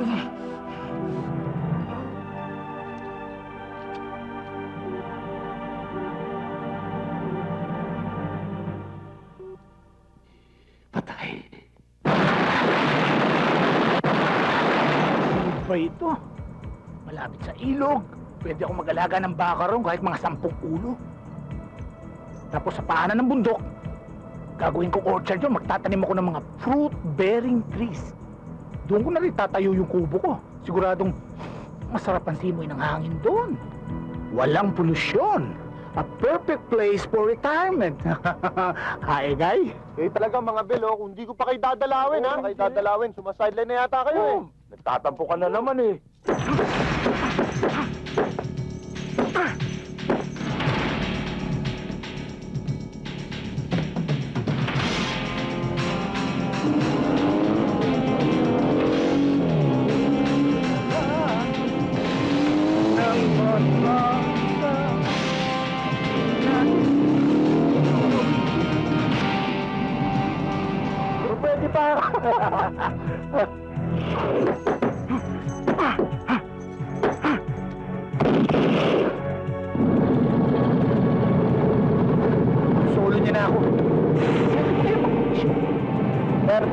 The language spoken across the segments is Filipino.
Patay. Ano ba ito? Malapit sa ilog. Pwede ako mag-alaga ng baka ron kahit mga sampung ulo. Tapos sa paanan ng bundok, gagawin ko orchard yun. Magtatanim ako ng mga fruit-bearing trees. Doon ko na rin tatayo yung kubo ko. Siguradong masarap ang simoy ng hangin doon. Walang polusyon. A perfect place for retirement. Hi, guy. Eh talaga mga belo, kung di ko pa kayo dadalawin ha. kayo dadalawin, sumasideline na yata kayo eh. Nagtatampo ka na naman eh.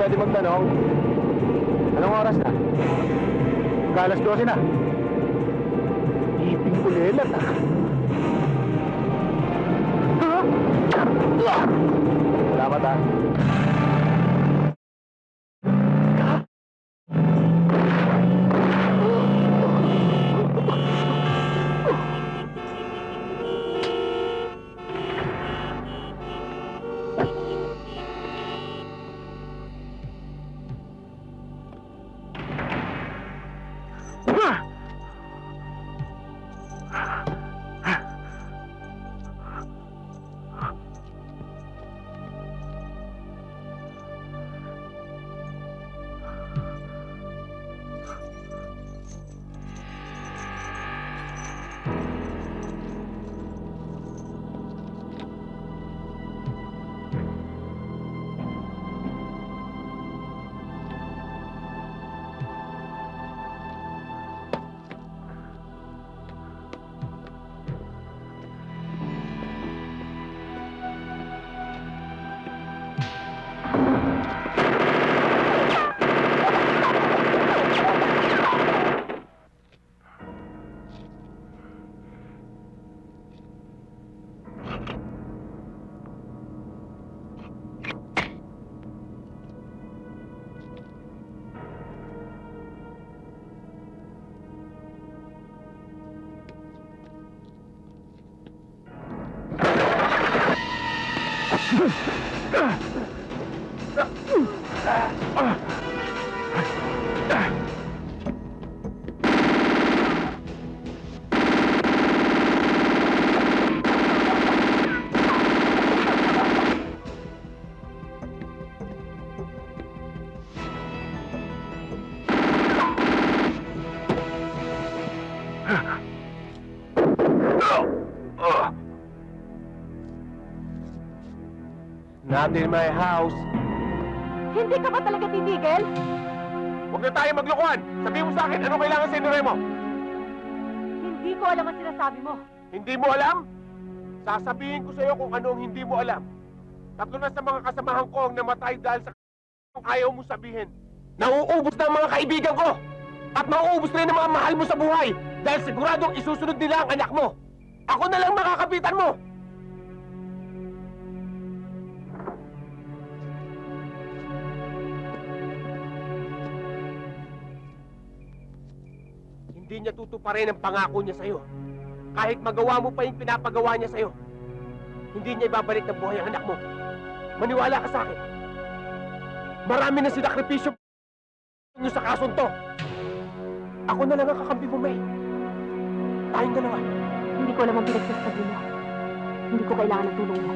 Pwede magtanong? Anong oras na? Galas 12 na. Iping kulelat ah. Salamat ha. Not in my house. Hindi ka ba talaga titigil? Huwag na tayo maglokohan. Sabihin mo sa akin, ano kailangan sa mo? Hindi ko alam ang sinasabi mo. Hindi mo alam? Sasabihin ko sa iyo kung ano ang hindi mo alam. Tatlo na sa mga kasamahan ko ang namatay dahil sa kung ayaw mo sabihin. Nauubos na ang mga kaibigan ko! At mauubos na ang mga mahal mo sa buhay dahil siguradong isusunod nila ang anak mo. Ako na lang makakapitan mo! Hindi niya tutuparin ang pangako niya sa'yo. Kahit magawa mo pa yung pinapagawa niya sa'yo, hindi niya ibabalik ng buhay ang anak mo. Maniwala ka sa akin. Marami na sinakripisyo niyo sa kasong to. Ako na lang ang kakampi mo, May. Tayong dalawa. Hindi ko alam ang pinagsasabi mo. Hindi ko kailangan ng tulong mo.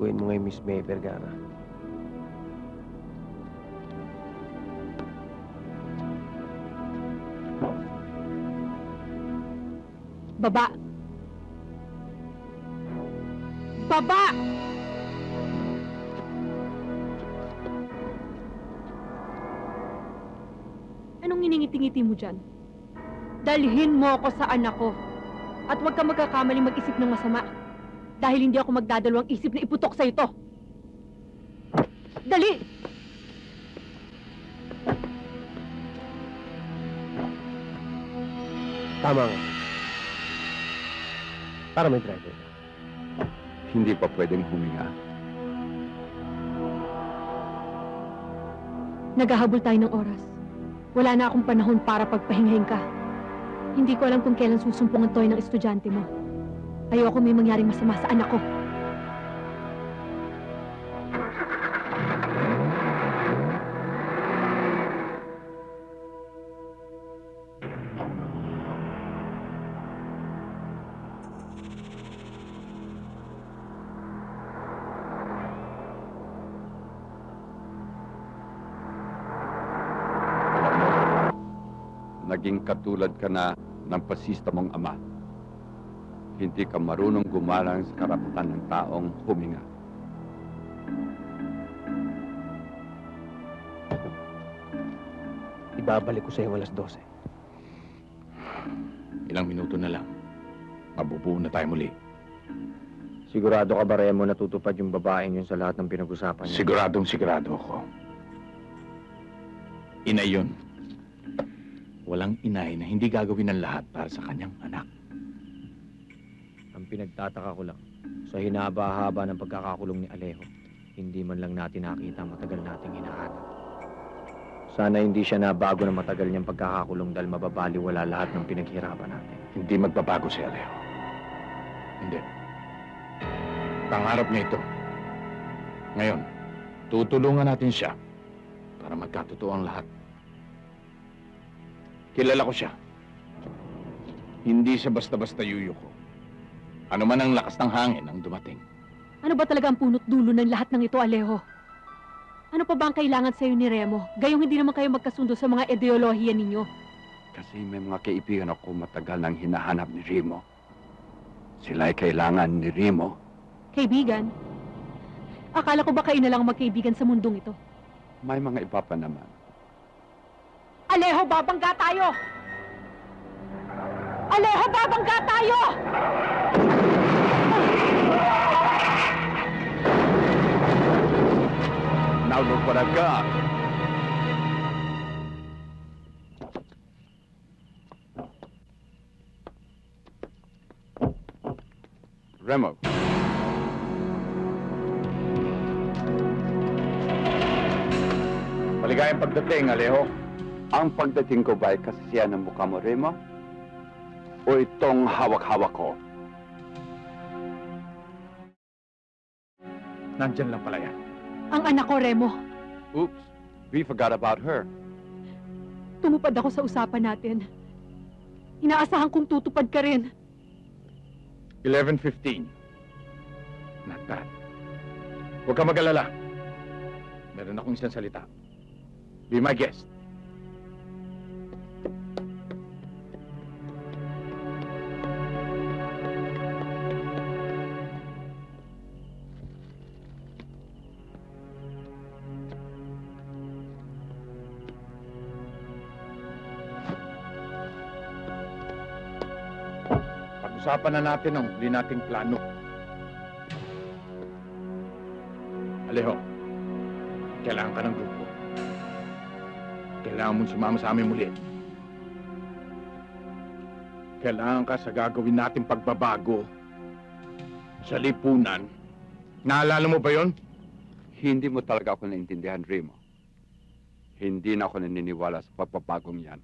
Gagawin mo ngayon, Miss May Vergara? Baba! Baba! Anong iningiti-ngiti mo dyan? Dalhin mo ako sa anak ko. At huwag ka magkakamaling mag-isip ng masama. Dahil hindi ako magdadalawang isip na iputok sa ito. Dali! Tama nga. Para may driver. Hindi pa pwedeng huminga. Naghahabol tayo ng oras. Wala na akong panahon para pagpahingahin ka. Hindi ko alam kung kailan susumpungan toy ng estudyante mo. Ayoko may mangyaring masama sa anak ko. Naging katulad ka na ng pasista mong ama. Hindi ka marunong gumalang sa karapatan ng taong huminga. Ibabalik ko sa'yo alas 12. Ilang minuto na lang. Mabubuo na tayo muli. Sigurado ka ba, Remo, natutupad yung babaeng yun sa lahat ng pinag-usapan niya? Siguradong sigurado ako. Inay yun. Walang inay na hindi gagawin ng lahat para sa kanyang anak. Pinagtataka ko lang, sa hinaba-haba ng pagkakakulong ni Alejo, hindi man lang natin nakita matagal nating hinahanap. Sana hindi siya nabago ng matagal niyang pagkakakulong dahil mababaliwala lahat ng pinaghirapan natin. Hindi magbabago si Alejo. Hindi. Pangarap niya ito. Ngayon, tutulungan natin siya para magkatotoo ang lahat. Kilala ko siya. Hindi siya basta-basta yuyuko. Ano man ang lakas ng hangin ang dumating. Ano ba talaga ang punot dulo ng lahat ng ito, Alejo? Ano pa ba ang kailangan sa'yo ni Remo? Gayong hindi naman kayo magkasundo sa mga ideolohiya ninyo. Kasi may mga kaibigan ako matagal nang hinahanap ni Remo. Sila ay kailangan ni Remo. Kaibigan? Akala ko ba kayo na lang ang magkaibigan sa mundong ito? May mga iba pa naman. Alejo, babangga tayo! Alejo, babangga tayo! Now look what I've got. Remo, Maligayang pagdating, Alejo. ang pagdating ko ba ay kasisiyan ng mukha mo, Remo? O itong hawak-hawak ko? Nandyan lang pala yan. Ang anak ko, Remo. Oops, we forgot about her. Tumupad ako sa usapan natin. Inaasahan kong tutupad ka rin. 11.15. Not bad. Huwag ka mag-alala. Meron akong isang salita. Be my guest. Pag-usapan na natin ang huli nating plano. Alejo, kailangan ka ng grupo. Kailangan mong sumama sa amin muli. Kailangan ka sa gagawin nating pagbabago sa lipunan. Naalala mo ba yon? Hindi mo talaga ako naintindihan, Remo. Hindi na ako naniniwala sa pagpapagong yan.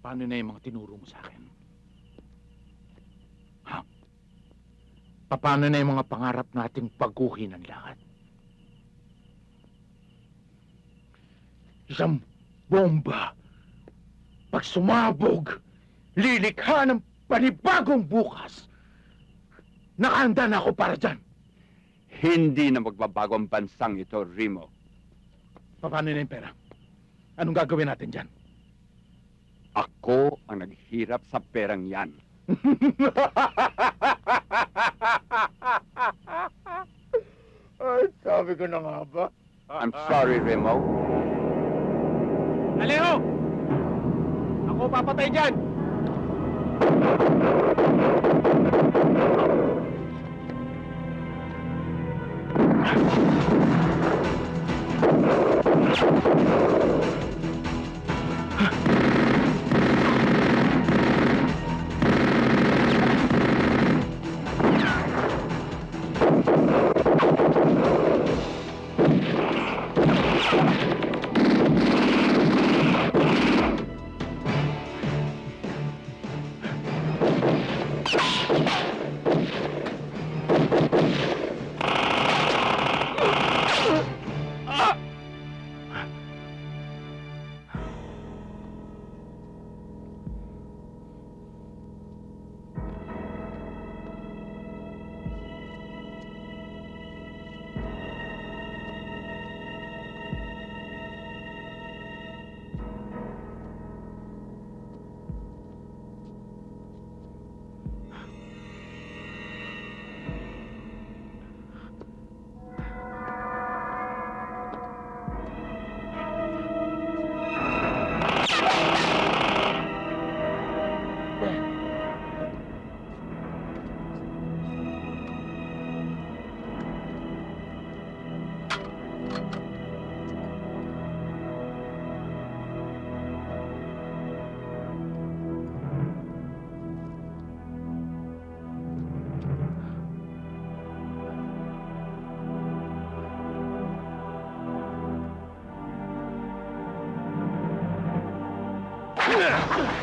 Paano na yung mga tinuro mo sa akin? Ha? Paano na yung mga pangarap nating paguhin ang lahat? Isang bomba, pag sumabog, lilikha ng panibagong bukas. Nakahanda na ako para dyan. Hindi na magbabago ang bansang ito, Remo. Paano na yung pera? Anong gagawin natin dyan? Ako ang naghirap sa perang yan. Ay, sabi ko na nga ba? I'm sorry, Remo. Alejo! Ako papatay dyan! 嗯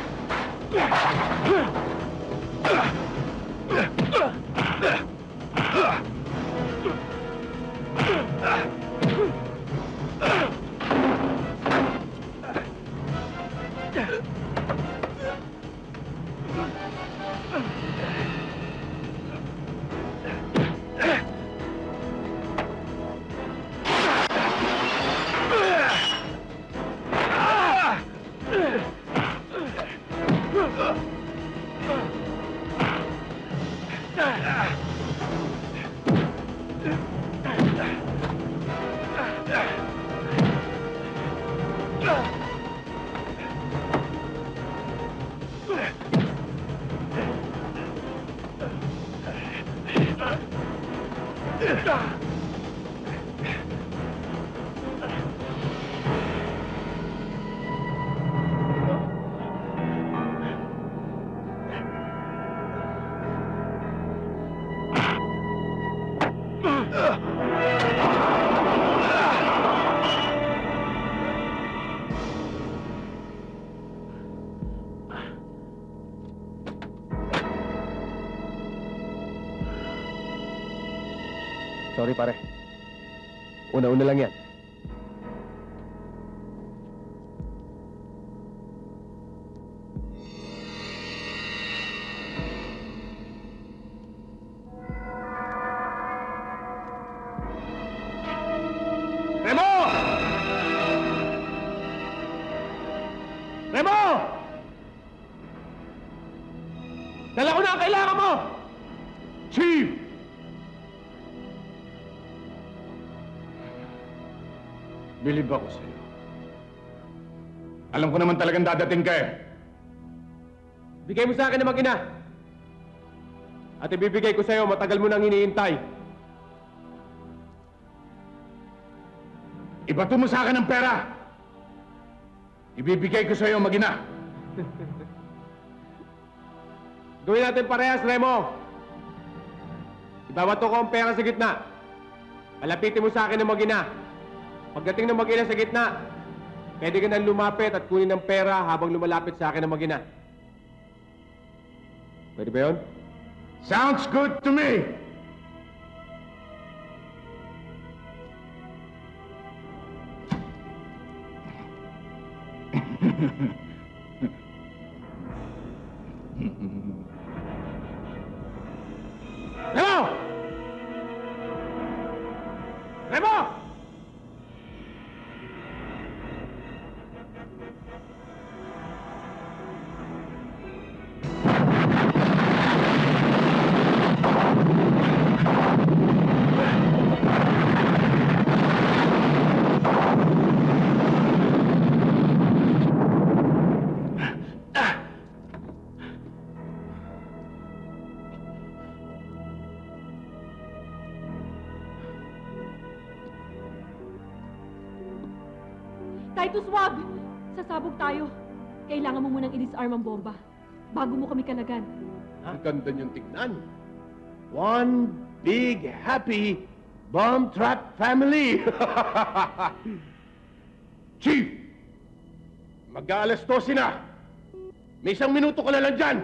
Sorry pare. Una-una lang yan. Alam ko naman talagang dadating ka eh. Bigay mo sa akin ng mag-ina. At ibibigay ko sa'yo, matagal mo nang iniintay. Ibato mo sa akin ang pera. Ibibigay ko sa'yo magina. Gawin natin parehas, Remo. Ibabato ko ang pera sa gitna. Palapitin mo sa akin ng mag-ina. Pagdating ng mag-ina sa gitna, pwede ka nang lumapit at kunin ng pera habang lumalapit sa akin ng mag-ina. Pwede ba yun? Sounds good to me. Titus, wag! Sasabog tayo. Kailangan mo munang i-disarm ang bomba. Bago mo kami kalagan. Ang ganda niyong tignan. One big happy bomb trap family. Chief! Mag-aalas 12 na. May isang minuto ka na lang dyan.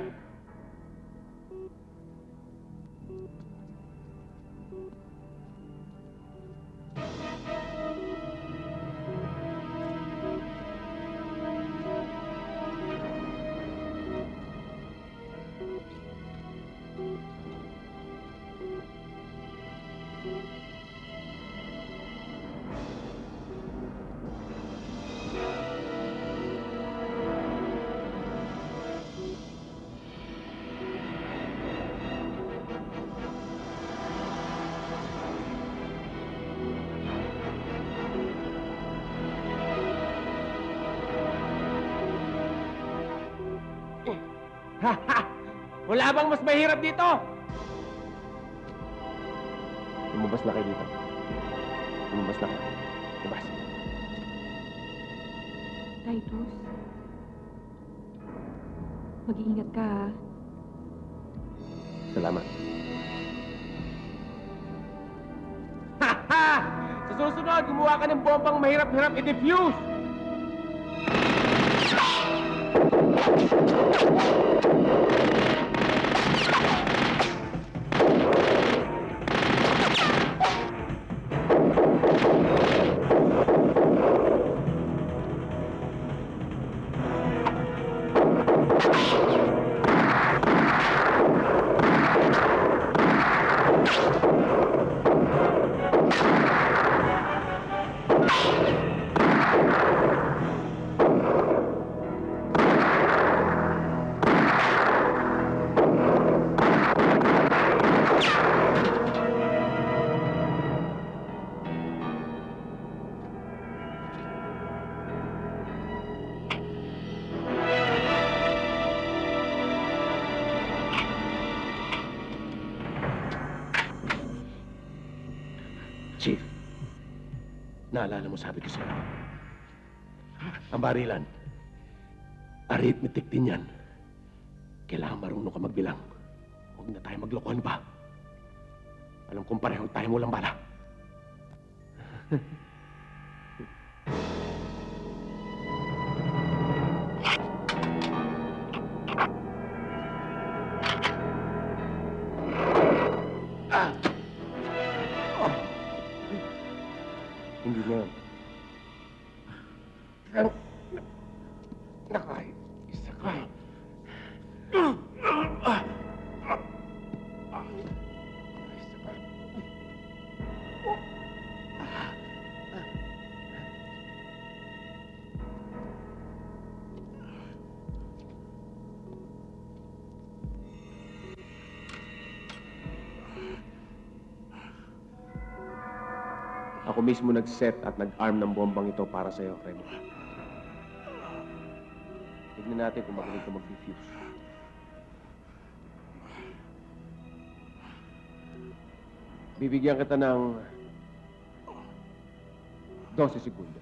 Wala bang mas mahirap dito? Lumabas na kayo dito. Lumabas na kayo. Lumabas. Titus. Mag-iingat ka, ha? Salamat. Ha ha! Sa susunod, gumawa ka ng bombang mahirap-hirap i-defuse! Chief, naalala mo sabi ko sa'yo. Ang barilan, arithmetic din yan. Kailangan marunong ka magbilang. Huwag na tayo maglokohan pa. Alam kong pareho tayo mo lang bala. Mismo nag-set at nag-arm ng bombang ito para sa'yo, Remo. Tignan natin kung magaling ka mag-defuse. Bibigyan kita ng 12 segundo.